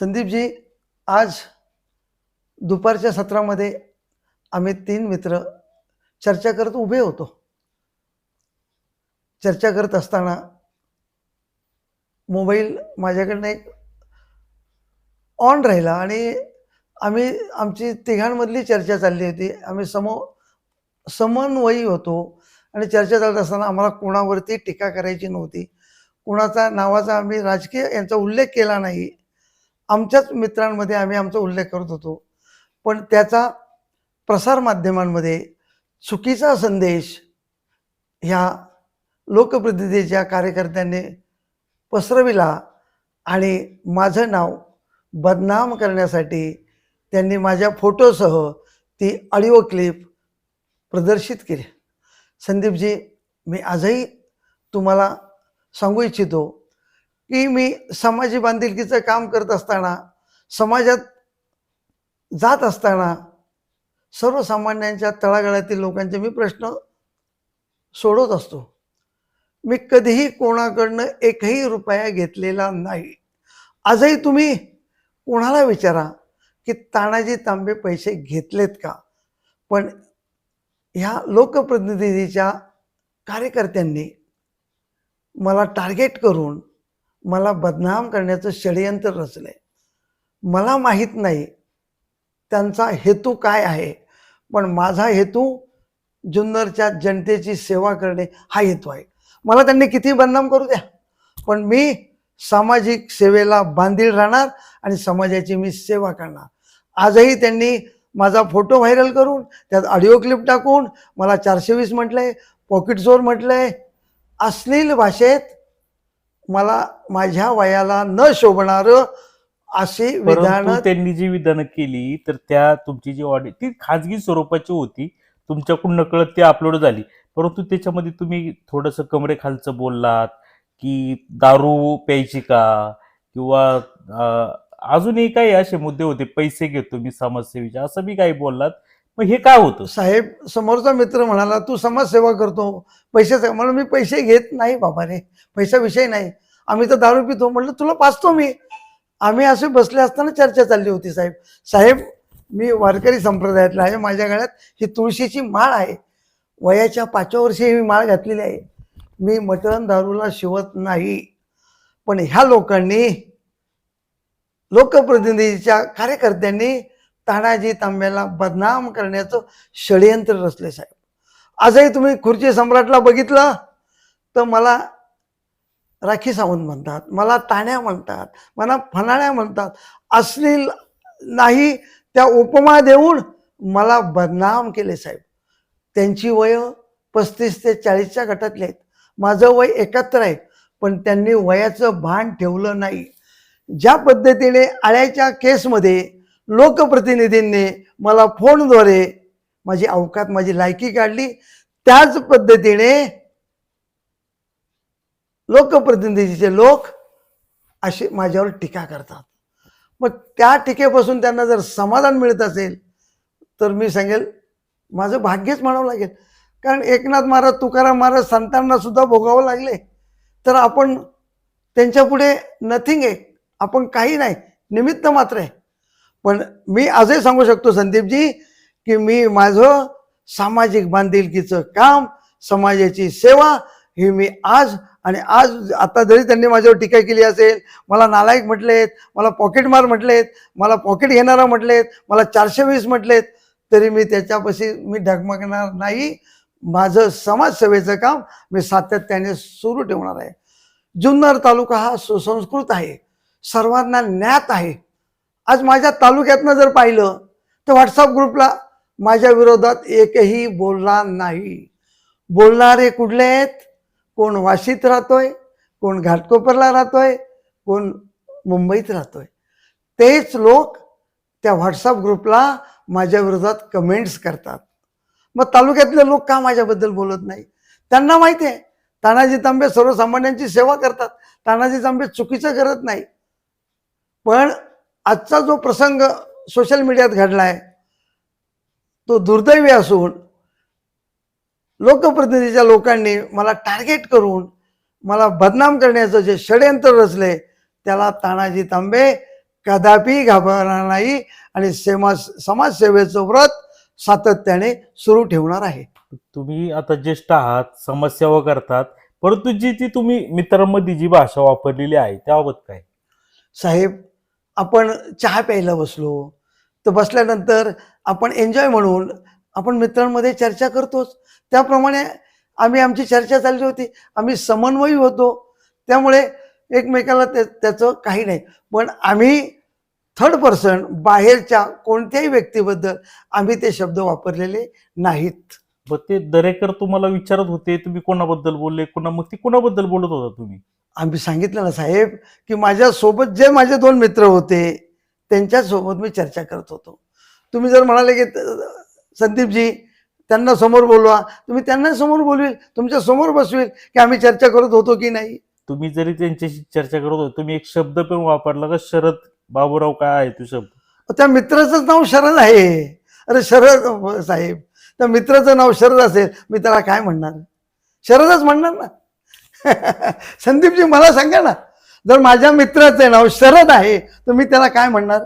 संदीपजी आज दुपारच्या सत्रामध्ये आम्ही तीन मित्र चर्चा करत उभे होतो. चर्चा करत असताना मोबाईल माझ्याकडनं एक ऑन राहिला आणि आम्ही आमची तिघांमधली चर्चा चालली होती. आम्ही समो समन्वयी होतो आणि चर्चा चालत असताना आम्हाला कोणावरती टीका करायची नव्हती. कोणाचा नावाचा आम्ही राजकीय यांचा उल्लेख केला नाही. आमच्याच मित्रांमध्ये आम्ही आमचा उल्लेख करत होतो. पण त्याचा प्रसारमाध्यमांमध्ये चुकीचा संदेश ह्या लोकप्रतिनिधीच्या कार्यकर्त्यांनी पसरविला आणि माझं नाव बदनाम करण्यासाठी त्यांनी माझ्या फोटोसह ती ऑडिओ क्लिप प्रदर्शित केली. संदीपजी मी आजही तुम्हाला सांगू इच्छितो की मी समाजी बांधिलकीचं काम करत असताना समाजात जात असताना सर्वसामान्यांच्या तळागाळातील लोकांचे मी प्रश्न सोडवत असतो. मी कधीही कोणाकडनं एकही रुपया घेतलेला नाही. आजही तुम्ही कोणाला विचारा की तानाजी तांबे पैसे घेतलेत का? पण ह्या लोकप्रतिनिधीच्या कार्यकर्त्यांनी मला टार्गेट करून मला बदनाम करण्याचं षडयंत्र रचलंय. मला माहीत नाही त्यांचा हेतू काय आहे पण माझा हेतू जुन्नरच्या जनतेची सेवा करणे हा हेतू आहे. मला त्यांनी किती बदनाम करू द्या पण मी सामाजिक सेवेला बांधील राहणार आणि समाजाची मी सेवा करणार. आजही त्यांनी माझा फोटो व्हायरल करून त्यात ऑडिओ क्लिप टाकून मला चारशे वीस म्हटलंय पॉकेट चोर म्हटलंय अश्लील भाषेत मला माझ्या वयाला न शोभणारं अशी विधानं त्यांनी जी विधानं केली तर त्या तुमची जी ऑडिओ ती खाजगी स्वरूपाची होती. तुमच्याकडून नकळत ती अपलोड झाली. परंतु त्याच्यामध्ये तुम्ही थोडंसं कमरे खालचं बोललात की दारू प्यायची का? किंवा अजूनही काही असे मुद्दे होते पैसे घेतो मी समाजसेवेचे असं बी काही बोललात? मग हे काय होतं? साहेब समोरचा मित्र म्हणाला तू समाजसेवा करतो पैशाचा म्हणून मी पैसे घेत नाही बाबा रे पैसा विषय नाही. आम्ही तर दारू पितो म्हटलं तुला पाचतो मी. आम्ही असे बसले असताना चर्चा चालली होती साहेब. साहेब मी वारकरी संप्रदायातला आहे. माझ्या गळ्यात ही तुळशीची माळ आहे. वयाच्या पाचव्या वर्षी मी माळ घातलेली आहे. मी मटण दारूला शिवत नाही. पण ह्या लोकांनी लोकप्रतिनिधीच्या कार्यकर्त्यांनी तानाजी तांब्याला बदनाम करण्याचं षडयंत्र रचले साहेब. आजही तुम्ही खुर्ची सम्राटला बघितलं? तर मला राखी सावंत म्हणतात मला ताण्या म्हणतात मला फनाण्या म्हणतात अश्लील नाही त्या उपमा देऊन मला बदनाम केले साहेब. त्यांची वय पस्तीस ते चाळीसच्या गटातले आहेत. माझं वय एकाहत्तर आहे पण त्यांनी वयाचं भान ठेवलं नाही. ज्या पद्धतीने आळ्याच्या केसमध्ये लोकप्रतिनिधींनी मला फोनद्वारे माझी अवकात माझी लायकी काढली त्याच पद्धतीने लोकप्रतिनिधीचे लोक असे माझ्यावर टीका करतात. मग त्या टीकेपासून त्यांना जर समाधान मिळत असेल तर मी सांगेल माझं भाग्यच म्हणावं लागेल. कारण एकनाथ महाराज तुकाराम महाराज संतांना सुद्धा भोगावं लागले. तर आपण त्यांच्यापुढे नथिंग आहे. आपण काही नाही. निमित्त मात्र आहे. पण मी आजही सांगू शकतो संदीपजी की मी माझं सामाजिक बांधिलकीचं काम समाजाची सेवा ही मी आज आणि आज आता जरी त्यांनी माझ्यावर टीका केली असेल मला नालायक म्हटलेत मला पॉकेटमार म्हटलेत मला पॉकेट घेणारा म्हटलेत मला चारशे वीस म्हटलेत तरी मी त्याच्यापाशी मी ढगमगणार नाही. माझं समाजसेवेचं काम मी सातत्याने सुरू ठेवणार आहे. जुन्नर तालुका हा सुसंस्कृत आहे. सर्वांना ज्ञात आहे. आज माझ्या तालुक्यातनं जर पाहिलं तर व्हॉट्सअप ग्रुपला माझ्या विरोधात एकही बोलणार नाही. बोलणारे कुठले आहेत? कोण वाशीत राहतोय कोण घाटकोपरला राहतोय कोण मुंबईत राहतोय. तेच लोक त्या व्हॉट्सअप ग्रुपला माझ्या विरोधात कमेंट्स करतात. मग तालुक्यातले लोक का माझ्याबद्दल बोलत नाही? त्यांना माहिती आहे तानाजी तांबे सर्वसामान्यांची सेवा करतात. तानाजी तांबे चुकीचं करत नाही. पण आजचा जो प्रसंग सोशल मीडियात घडला आहे तो दुर्दैवी असून लोकप्रतिनिधीच्या लोकांनी मला टार्गेट करून मला बदनाम करण्याचं जे षडयंत्र रचले त्याला तानाजी तांबे कदापि घाबरणार नाही आणि सेमा समाजसेवेचं व्रत सातत्याने सुरू ठेवणार आहे. तुम्ही आता ज्येष्ठ आहात समाजसेवा करतात परंतु जी ती तुम्ही मित्रांमध्ये जी भाषा वापरलेली आहे त्याबाबत काय? साहेब आपण चहा प्यायला बसलो तर बसल्यानंतर आपण एन्जॉय म्हणून आपण मित्रांमध्ये चर्चा करतोच. त्याप्रमाणे आम्ही आमची चर्चा चालली होती. आम्ही समन्वयी होतो. त्यामुळे एकमेकाला त्या त्याचं काही नाही. पण आम्ही थर्ड पर्सन बाहेरच्या कोणत्याही व्यक्तीबद्दल आम्ही ते शब्द वापरलेले नाहीत. मग ते दरेकर तुम्हाला विचारत होते तुम्ही कोणाबद्दल बोलले? कोणा मग ती कोणाबद्दल बोलत होता तुम्ही? आम्ही सांगितलं ना साहेब की माझ्यासोबत जे माझे दोन मित्र होते त्यांच्यासोबत मी चर्चा करत होतो. तुम्ही जर म्हणाले की त- संदीपजी त्यांना समोर बोलवा. तुम्ही त्यांना समोर बोलवेल तुमच्यासमोर बसवेल की आम्ही चर्चा करत होतो की नाही? तुम्ही जरी त्यांच्याशी चर्चा करत होते तुम्ही एक शब्द पण वापरला का शरद बाबूराव काय आहे तो शब्द? त्या मित्राचं नाव शरद आहे. अरे शरद साहेब त्या मित्राचं नाव शरद असेल मी त्याला काय म्हणणार? शरदच म्हणणार ना? संदीपजी मला सांगा ना जर माझ्या मित्राचं नाव शरद आहे तर मी त्याला काय म्हणणार?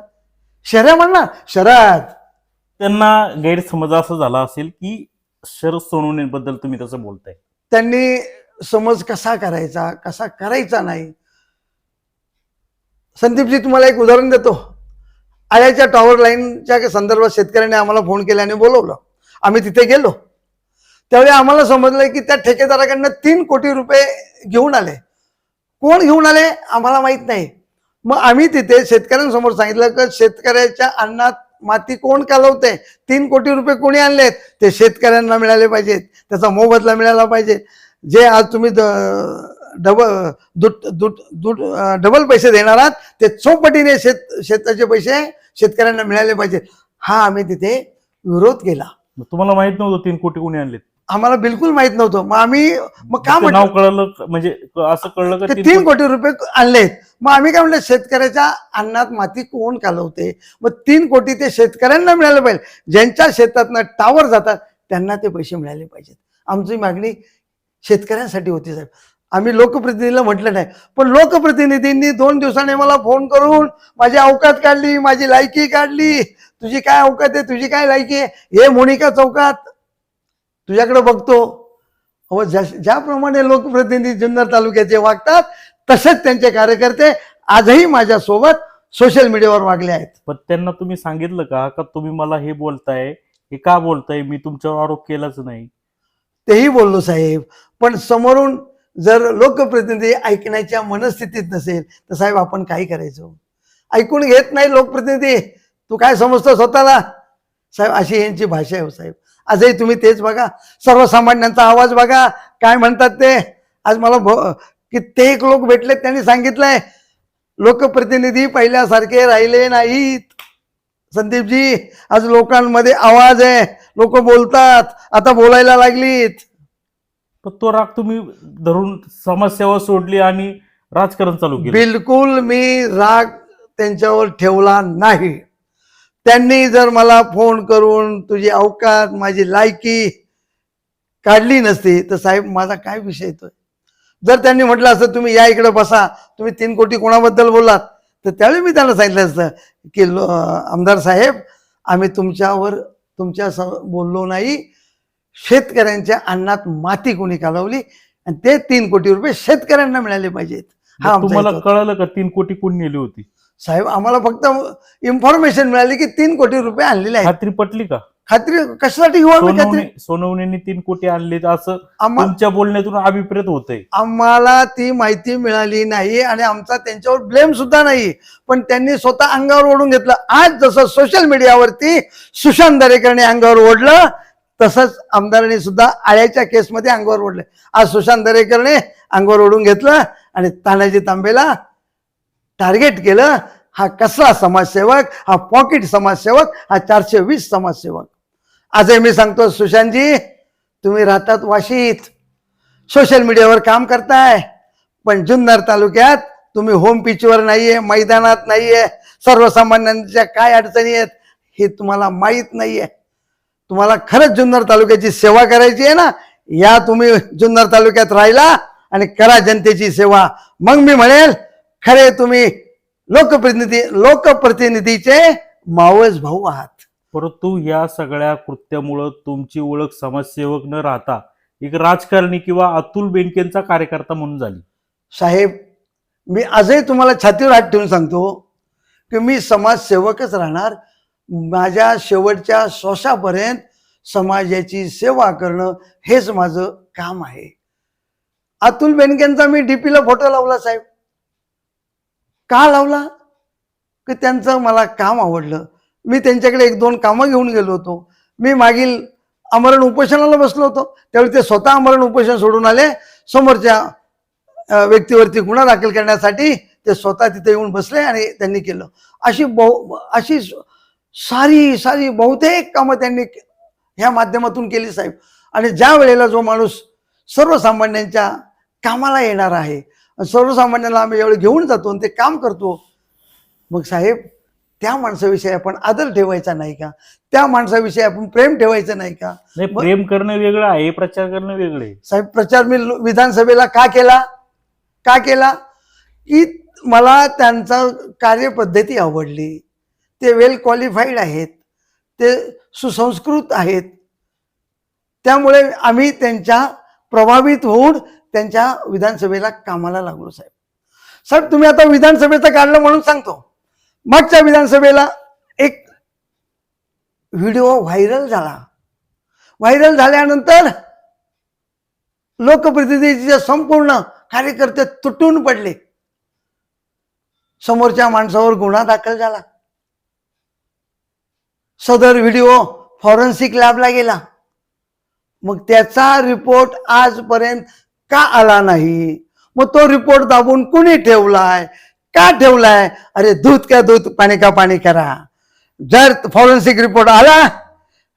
शर्या म्हणणार शरद. त्यांना गैरसमज असं झाला असेल की शरद सोनवणेबद्दल तुम्ही तसं बोलताय. त्यांनी समज कसा करायचा कसा करायचा नाही? संदीपजी तुम्हाला एक उदाहरण देतो. आयाच्या टॉवर लाईनच्या संदर्भात शेतकऱ्यांनी आम्हाला फोन केल्याने बोलवलं. आम्ही तिथे गेलो. त्यावेळी आम्हाला समजलं की त्या ठेकेदाराकडनं तीन कोटी रुपये घेऊन आले. कोण घेऊन आले? आम्हाला माहीत नाही. मग आम्ही तिथे शेतकऱ्यांसमोर सांगितलं की शेतकऱ्याच्या अन्नात माती कोण कालवते? तीन कोटी रुपये कोणी आणलेत? ते शेतकऱ्यांना मिळाले पाहिजेत. त्याचा मोबदला मिळाला पाहिजे. जे आज तुम्ही डबल दुट दुट दुट डबल पैसे देणार आहात ते चौपटीने शेत शेताचे पैसे शेतकऱ्यांना मिळाले पाहिजेत. हा आम्ही तिथे विरोध केला. मग तुम्हाला माहीत नव्हतं तीन कोटी कोणी आणले आम्हाला बिलकुल माहीत नव्हतं. मग आम्ही मग का ते नाव म्हटलं? कळलं म्हणजे असं कळलं का ते तीन कोटी? रुपये आणलेत. मग आम्ही काय म्हणलं शेतकऱ्याच्या अन्नात माती कोण कालवते मग तीन कोटी ते शेतकऱ्यांना मिळाले पाहिजे. ज्यांच्या शेतातनं टावर जातात त्यांना ते पैसे मिळाले पाहिजेत. आमची मागणी शेतकऱ्यांसाठी होती साहेब. आम्ही लोकप्रतिनिधीला म्हटलं नाही. पण लोकप्रतिनिधींनी दोन दिवसांनी मला फोन करून माझी अवकात काढली माझी लायकी काढली. तुझी काय अवकात आहे? तुझी काय लायकी आहे? हे मोनिका चौकात. तुझ्याकडे बघतो. हो ज्या ज्याप्रमाणे लोकप्रतिनिधी जुन्नर तालुक्याचे वागतात तसेच त्यांचे कार्यकर्ते आजही माझ्यासोबत सोशल मीडियावर वागले आहेत. पण त्यांना तुम्ही सांगितलं का? का तुम्ही मला हे बोलताय? हे का बोलताय? मी तुमच्यावर आरोप केलाच नाही. तेही बोललो साहेब. पण समोरून जर लोकप्रतिनिधी ऐकण्याच्या मनस्थितीत नसेल तर साहेब आपण काय करायचं? ऐकून घेत नाही लोकप्रतिनिधी. तू काय समजतो स्वतःला? साहेब अशी यांची भाषा आहे हो साहेब. आजही तुम्ही तेच बघा. सर्वसामान्यांचा आवाज बघा. काय म्हणतात ते? आज मला भ- कित्येक लोक भेटले त्यांनी सांगितलंय. लोकप्रतिनिधी पहिल्यासारखे राहिले नाहीत. संदीपजी आज लोकांमध्ये आवाज आहे. लोक बोलतात. आता बोलायला लागलीत. पण तो राग तुम्ही धरून समाजसेवा सोडली आणि राजकारण चालू केलं. बिलकुल मी राग त्यांच्यावर ठेवला नाही. त्यांनी जर मला फोन करून तुझी अवकात माझी लायकी काढली नसती तर साहेब माझा काय विषय येतोय जर त्यांनी म्हटलं असतं तुम्ही या इकडे बसा तुम्ही तीन कोटी कोणाबद्दल बोलात तर त्यावेळी मी त्यांना सांगितलं असतं की आमदार साहेब आम्ही तुमच्यावर तुमच्या स- बोललो नाही. शेतकऱ्यांच्या अन्नात माती कोणी कालवली आणि ते तीन कोटी रुपये शेतकऱ्यांना मिळाले पाहिजेत. हा तुम्हाला. कळालं का तीन कोटी कोण नेली होती? साहेब आम्हाला फक्त इन्फॉर्मेशन मिळाली की तीन कोटी रुपये आणलेले आहेत. खात्री पटली का? खात्री कशासाठी खात्री? सोनवणे सोनवणेंनी तीन कोटी आणले असं आम्हा तुमच्या बोलण्यातून अभिप्रेत होतंय. आम्हाला ती माहिती मिळाली नाही आणि आमचा त्यांच्यावर ब्लेम सुद्धा नाही. पण त्यांनी स्वतः अंगावर ओढून घेतलं. आज जसं सोशल मीडियावरती सुशांत दरेकरने अंगावर ओढलं तसंच आमदारांनी सुद्धा आळ्याच्या केसमध्ये अंगावर ओढले. आज सुशांत दरेकरने अंगावर ओढून घेतलं आणि तानाजी तांबेला टार्गेट केलं हा कसला समाजसेवक हा पॉकेट समाजसेवक हा चारशे वीस समाजसेवक. आजही मी सांगतो सुशांतजी तुम्ही राहतात वाशीत. सोशल मीडियावर काम करताय पण जुन्नर तालुक्यात तुम्ही होम पिचवर नाहीये मैदानात नाहीये सर्वसामान्यांच्या काय अडचणी आहेत हे तुम्हाला माहीत नाहीये. तुम्हाला खरंच जुन्नर तालुक्याची सेवा करायची आहे ना या तुम्ही जुन्नर तालुक्यात राहिला आणि करा जनतेची सेवा. मग मी म्हणेल खरे तुम्ही लोकप्रतिनिधी लोकप्रतिनिधीचे मावस भाऊ आहात. परंतु या सगळ्या कृत्यामुळं तुमची ओळख समाजसेवक न राहता एक राजकारणी किंवा अतुल बेनकेंचा कार्यकर्ता म्हणून झाली. साहेब मी आजही तुम्हाला छातीवर हात ठेवून सांगतो की मी समाजसेवकच राहणार. माझ्या शेवटच्या श्वासापर्यंत समाजाची सेवा करणं हेच माझं काम आहे. अतुल बेनकेंचा मी डीपीला फोटो लावला साहेब. का लावला? की त्यांचं मला काम आवडलं. मी त्यांच्याकडे एक दोन कामं घेऊन गेलो होतो. मी मागील आमरण उपोषणाला बसलो होतो. त्यावेळी ते स्वतः आमरण उपोषण सोडून आले. समोरच्या व्यक्तीवरती गुन्हा दाखल करण्यासाठी ते स्वतः तिथे येऊन बसले आणि त्यांनी केलं. अशी बहु अशी सारी सारी बहुतेक कामं त्यांनी ह्या माध्यमातून केली साहेब. आणि ज्या वेळेला जो माणूस सर्वसामान्यांच्या कामाला येणार आहे आणि सर्वसामान्यांना आम्ही एवढं घेऊन जातो आणि ते काम करतो. मग साहेब त्या माणसाविषयी आपण आदर ठेवायचा नाही का? त्या माणसाविषयी आपण प्रेम ठेवायचं नाही का? नाही मग- प्रेम करणं वेगळं आहे प्रचार करणं वेगळं आहे. साहेब प्रचार मी लो- विधानसभेला का केला? का केला? की मला त्यांचा कार्यपद्धती आवडली. ते वेल क्वालिफाईड आहेत. ते सुसंस्कृत आहेत. त्यामुळे आम्ही त्यांच्या प्रभावित होऊन त्यांच्या विधानसभेला कामाला लागलो साहेब. साहेब तुम्ही आता विधानसभेचं काढलं म्हणून सांगतो. मागच्या विधानसभेला एक व्हिडिओ व्हायरल झाला. व्हायरल झाल्यानंतर लोकप्रतिनिधीचे संपूर्ण कार्यकर्ते तुटून पडले. समोरच्या माणसावर गुन्हा दाखल झाला. सदर व्हिडिओ फॉरेन्सिक लॅबला गेला. मग त्याचा रिपोर्ट आजपर्यंत का आला नाही? मग तो रिपोर्ट दाबून कुणी ठेवलाय? का ठेवलाय? अरे दूध का दूध पाणी का पाणी करा. जर फॉरेन्सिक रिपोर्ट आला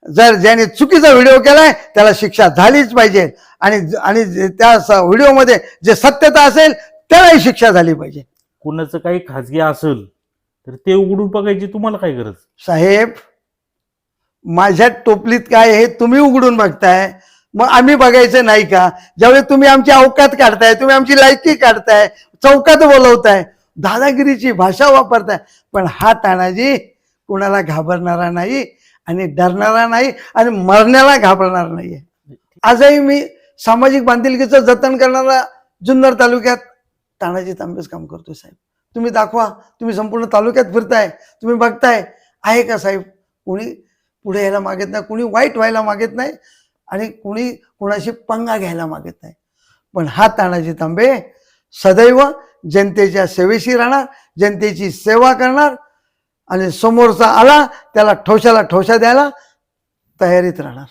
जर ज्याने चुकीचा व्हिडिओ केलाय त्याला शिक्षा झालीच पाहिजे. आणि आणि त्या व्हिडिओमध्ये जे सत्यता असेल त्यालाही शिक्षा झाली पाहिजे. कुणाचं काही खाजगी असेल तर ते उघडून बघायची तुम्हाला काय गरज? साहेब माझ्या टोपलीत काय हे तुम्ही उघडून बघताय. मग आम्ही बघायचं नाही का? ज्यावेळी तुम्ही आमची अवकात काढताय तुम्ही आमची लायकी काढताय चौकात बोलवताय दादागिरीची भाषा वापरताय. पण हा तानाजी कुणाला घाबरणारा नाही आणि डरणारा नाही आणि मरण्याला घाबरणार नाहीये. आजही मी सामाजिक बांधिलकीचं जतन करणारा जुन्नर तालुक्यात तानाजी तांबेच काम करतो साहेब. तुम्ही दाखवा तुम्ही संपूर्ण तालुक्यात फिरताय तुम्ही बघताय. आहे का साहेब? कुणी पुढे यायला मागत नाही कुणी वाईट व्हायला मागत नाही? आणि कुणी कुणाशी पंगा घ्यायला मागत नाही. पण हा तानाजी तांबे सदैव जनतेच्या सेवेशी राहणार जनतेची सेवा करणार आणि समोरचा आला त्याला ठोशाला ठोशा द्यायला तयारीत राहणार.